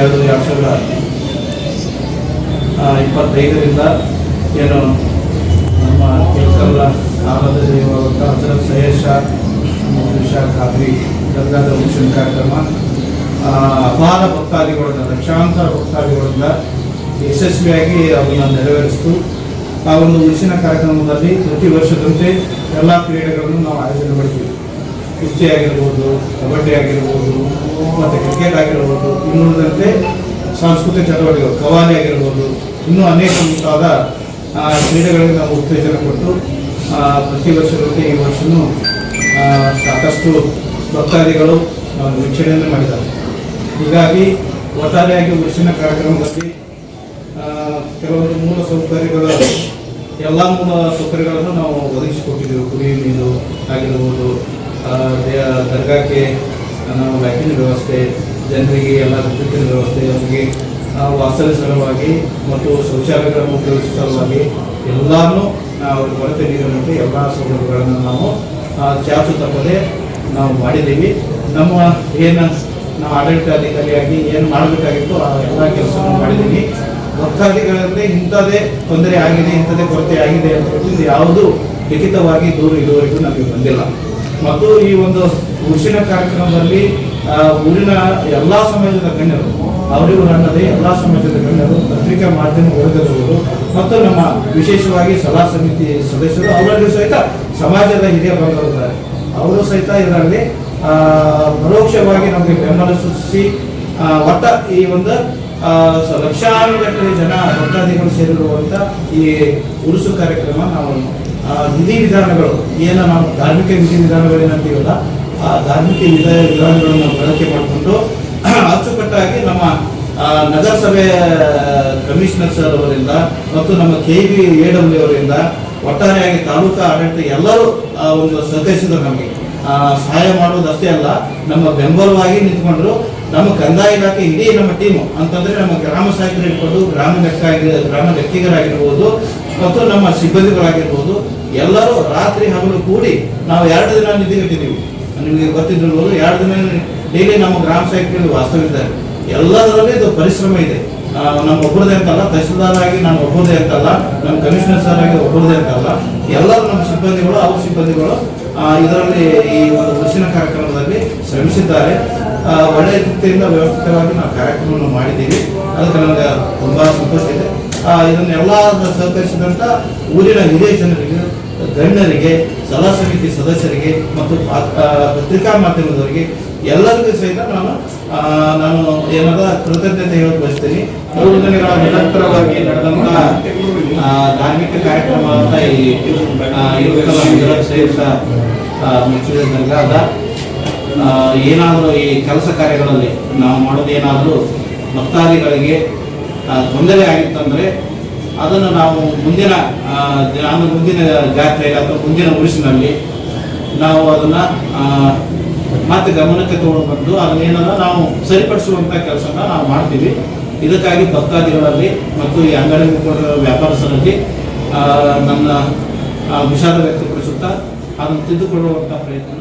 ಎರಡು ಎರಡು ಸಾವಿರದ ಇಪ್ಪತ್ತೈದರಿಂದ ಏನು ನಮ್ಮ ಕೆಲಕಲ್ಲ ಆರಾಧ ದೈವವಂತ ಹಜರತ್ ಸಯ್ಯದ್ ಶಾ ಖಾದ್ರಿ ಗಂಗಾಧರ ಮಿಷನ್ ಕಾರ್ಯಕ್ರಮ ಅಪಾರ ಭಕ್ತಾದಿಗಳಿಂದ ಲಕ್ಷಾಂತರ ಭಕ್ತಾದಿಗಳಿಂದ ಯಶಸ್ವಿಯಾಗಿ ಅದನ್ನು ನೆರವೇರಿಸಿತು. ಆ ಒಂದು ಮಿಷಿನ ಕಾರ್ಯಕ್ರಮದಲ್ಲಿ ಪ್ರತಿ ವರ್ಷದಂತೆ ಎಲ್ಲ ಕ್ರೀಡೆಗಳನ್ನು ನಾವು ಆಯೋಜನೆ ಮಾಡ್ತೀವಿ. ಕುಸ್ತಿ ಆಗಿರ್ಬೋದು, ಕಬಡ್ಡಿ ಆಗಿರ್ಬೋದು, ಮತ್ತು ಕ್ರಿಕೆಟ್ ಆಗಿರ್ಬೋದು, ಇನ್ನುಳಿದಂತೆ ಸಾಂಸ್ಕೃತಿಕ ಚಟುವಟಿಕೆಗಳು ಕವಾಲಿ ಆಗಿರ್ಬೋದು, ಇನ್ನೂ ಅನೇಕ ಮುಂತಾದ ಕ್ರೀಡೆಗಳಿಗೆ ನಾವು ಉತ್ತೇಜನ ಕೊಟ್ಟು ಪ್ರತಿ ವರ್ಷದಂತೆ ಈ ವರ್ಷವೂ ಸಾಕಷ್ಟು ಭಕ್ತಾದಿಗಳು ವೀಕ್ಷಣೆಯನ್ನು ಮಾಡಿದ್ದಾರೆ. ಹೀಗಾಗಿ, ಒಟ್ಟಾರೆಯಾಗಿ ವರ್ಷಿನ ಕಾರ್ಯಕ್ರಮದಲ್ಲಿ ಕೆಲವೊಂದು ಮೂಲ ಸೌಕರ್ಯಗಳ, ಎಲ್ಲ ಮೂಲ ಸೌಕರ್ಯಗಳನ್ನು ನಾವು ಒದಗಿಸಿಕೊಟ್ಟಿದ್ದೆವು. ಕುಡಿಯುವ ನೀರು ಆಗಿರ್ಬೋದು ದರ್ಗಾಕ್ಕೆ ನಾವು ಲೈಟಿನ ವ್ಯವಸ್ಥೆ, ಜನರಿಗೆ ಎಲ್ಲ ವಿದ್ಯುತ್ತಿನ ವ್ಯವಸ್ಥೆ, ಅವರಿಗೆ ವಾಸದ ಸಲುವಾಗಿ ಮತ್ತು ಶೌಚಾಲಯಗಳನ್ನು ಉಪಯೋಗಿಸುವ ಸಲುವಾಗಿ ಎಲ್ಲಾನು ನಾವು ಕೊರತೆ ನೀಡುವಂತೆ ಎಲ್ಲ ಸೌಲಭ್ಯಗಳನ್ನು ನಾವು ಚಾಚು ತಪ್ಪದೆ ನಾವು ಮಾಡಿದ್ದೀವಿ. ನಮ್ಮ ಏನು ನಾವು ಆಡಳಿತಾಧಿಕಾರಿಯಾಗಿ ಏನು ಮಾಡಬೇಕಾಗಿತ್ತು ಆ ಎಲ್ಲ ಕೆಲಸವನ್ನು ಮಾಡಿದ್ದೀವಿ. ಭಕ್ತಾದಿಗಳಲ್ಲಿ ಇಂಥದ್ದೇ ತೊಂದರೆ ಆಗಿದೆ, ಇಂಥದ್ದೇ ಕೊರತೆ ಆಗಿದೆ ಅಂತ ಹೇಳಿದ್ದು ಯಾವುದು ಲಿಖಿತವಾಗಿ ದೂರು ಇದುವರೆಗೂ ನಮಗೆ ಬಂದಿಲ್ಲ. ಮತ್ತು ಈ ಒಂದು ಉರುಸಿನ ಕಾರ್ಯಕ್ರಮದಲ್ಲಿ ಊರಿನ ಎಲ್ಲ ಸಮಾಜದ ಗಣ್ಯರು, ಅವರಿಗೂ ಅನ್ನದೇ ಎಲ್ಲ ಸಮಾಜದ ಗಣ್ಯರು ಪತ್ರಿಕಾ ಮಾಧ್ಯಮ ವರ್ಗದವರು ಮತ್ತು ನಮ್ಮ ವಿಶೇಷವಾಗಿ ಸಲಹಾ ಸಮಿತಿ ಸದಸ್ಯರು ಅವರಲ್ಲಿ ಸಹಿತ ಸಮಾಜದ ಹಿರಿಯ ಬಂದವರಿದ್ದಾರೆ. ಅವರು ಸಹಿತ ಇದರಲ್ಲಿ ಪರೋಕ್ಷವಾಗಿ ನಮಗೆ ಬೆಂಬಲ ಸೂಚಿಸಿ ಒಟ್ಟ ಈ ಒಂದು ಲಕ್ಷಾನುಗಟ್ಟಲೆ ಜನ ಭಕ್ತಾದಿಗಳು ಸೇರಿರುವಂಥ ಈ ಉರುಸು ಕಾರ್ಯಕ್ರಮ ನಾವು ಆ, ವಿಧಿವಿಧಾನಗಳು ಏನು ನಾವು ಧಾರ್ಮಿಕ ವಿಧಿವಿಧಾನಗಳು ಏನಂತೀವಲ್ಲ ಆ ಧಾರ್ಮಿಕ ವಿಧ ವಿಧಾನಗಳನ್ನು ಬಳಕೆ ಮಾಡಿಕೊಂಡು ಅಚ್ಚುಕಟ್ಟಾಗಿ ನಮ್ಮ ನಗರಸಭೆ ಕಮಿಷನರ್ ಸರ್ ಅವರಿಂದ ಮತ್ತು ನಮ್ಮ ಕೆ ಬಿ ಎ ಡಬ್ಲ್ಯೂ ಅವರಿಂದ ಒಟ್ಟಾರೆಯಾಗಿ ತಾಲೂಕು ಆಡಳಿತ ಎಲ್ಲರೂ ಒಂದು ಸಹಕರಿಸಿದ್ರು ನಮಗೆ. ಸಹಾಯ ಮಾಡುವುದಷ್ಟೇ ಅಲ್ಲ ನಮ್ಮ ಬೆಂಬಲವಾಗಿ ನಿಂತ್ಕೊಂಡ್ರು. ನಮ್ಮ ಕಂದಾಯ ಇಲಾಖೆ ಇಡೀ ನಮ್ಮ ಟೀಮು ಅಂತಂದ್ರೆ ನಮ್ಮ ಗ್ರಾಮ ಸಹಾಯಕರು ಇಟ್ಕೊಂಡು ಗ್ರಾಮ ಲೆಕ್ಕ ಗ್ರಾಮ ಲೆಕ್ಕಿಗರಾಗಿರ್ಬೋದು ಮತ್ತು ನಮ್ಮ ಸಿಬ್ಬಂದಿಗಳಾಗಿರ್ಬೋದು, ಎಲ್ಲರೂ ರಾತ್ರಿ ಹಗಲು ಕೂಡಿ ನಾವು ಎರಡು ದಿನ ನಿದ್ದೆಗೆಟ್ಟಿದ್ದೀವಿ ನಿಮಗೆ ಗೊತ್ತಿದ್ದಿರ್ಬೋದು ಎರಡು ದಿನ ಡೈಲಿ ನಮ್ಮ ಗ್ರಾಮ ಸೇವಕರಲ್ಲಿ ವಾಸ್ತವಿದ್ದಾರೆ ಎಲ್ಲದರಲ್ಲಿ ಇದು ಪರಿಶ್ರಮ ಇದೆ. ನಮ್ಮ ಒಬ್ಬರದೇ ಅಂತಲ್ಲ ತಹಸೀಲ್ದಾರ್ ಆಗಿ ನಾನು ಒಬ್ಬರದೇ ಅಂತಲ್ಲ, ನಮ್ಮ ಕಮಿಷನರ್ ಸರ್ ಆಗಿ ಒಬ್ಬರದೇ ಅಂತಲ್ಲ, ಎಲ್ಲರೂ ನಮ್ಮ ಸಿಬ್ಬಂದಿಗಳು, ಅವ್ರ ಸಿಬ್ಬಂದಿಗಳು ಇದರಲ್ಲಿ ಈ ಒಂದು ಉಳಿಸಿನ ಕಾರ್ಯಕ್ರಮದಲ್ಲಿ ಶ್ರಮಿಸಿದ್ದಾರೆ. ಒಳ್ಳೆಯ ರೀತಿಯಿಂದ ವ್ಯವಸ್ಥಿತವಾಗಿ ನಾವು ಕಾರ್ಯಕ್ರಮವನ್ನು ಮಾಡಿದ್ದೀವಿ. ಅದಕ್ಕೆ ನನಗೆ ತುಂಬ ಸಂತೋಷ ಇದೆ. ಇದನ್ನೆಲ್ಲ ಸಹಕರಿಸಿದಂಥ ಊರಿನ ಹಿರಿಯ ಜನರಿಗೆ, ಗಣ್ಯರಿಗೆ ಸಲಹಾ ಸಮಿತಿ ಸದಸ್ಯರಿಗೆ ಮತ್ತು ಪತ್ರಿಕಾ ಮಾಧ್ಯಮದವರಿಗೆ ಎಲ್ಲರಿಗೂ ಸಹಿತ ನಾನು ನಾನು ಏನಾದ ಕೃತಜ್ಞತೆ ಹೇಳಕ್ ಬಯಸ್ತೀನಿ. ಮೂರು ದಿನಗಳ ನಿರಂತರವಾಗಿ ನಡೆದಂತಹ ಧಾರ್ಮಿಕ ಕಾರ್ಯಕ್ರಮ ಅಂತ ಈ ದರ್ಗಾದ ಏನಾದರೂ ಈ ಕೆಲಸ ಕಾರ್ಯಗಳಲ್ಲಿ ನಾವು ಮಾಡೋದೇನಾದರೂ ಭಕ್ತಾದಿಗಳಿಗೆ ತೊಂದರೆ ಆಗಿತ್ತಂದ್ರೆ ಅದನ್ನು ನಾವು ಮುಂದಿನ ಮುಂದಿನ ಜಾತ್ರೆಯಲ್ಲಿ ಅಥವಾ ಮುಂದಿನ ಉರುಸಿನಲ್ಲಿ ನಾವು ಅದನ್ನ ಮತ್ತೆ ಗಮನಕ್ಕೆ ತಗೊಂಡು ಬಂದು ಅದನ್ನೇನಲ್ಲ ನಾವು ಸರಿಪಡಿಸುವಂತ ಕೆಲಸನ ನಾವು ಮಾಡ್ತೀವಿ. ಇದಕ್ಕಾಗಿ ಭಕ್ತಾದಿಗಳಲ್ಲಿ ಮತ್ತು ಈ ಅಂಗಡಿ ವ್ಯಾಪಾರಸ್ಥರಲ್ಲಿ ನನ್ನ ವಿಷಾದ ವ್ಯಕ್ತಪಡಿಸುತ್ತಾ ಅದನ್ನು ತಿದ್ದುಕೊಳ್ಳುವಂತ ಪ್ರಯತ್ನ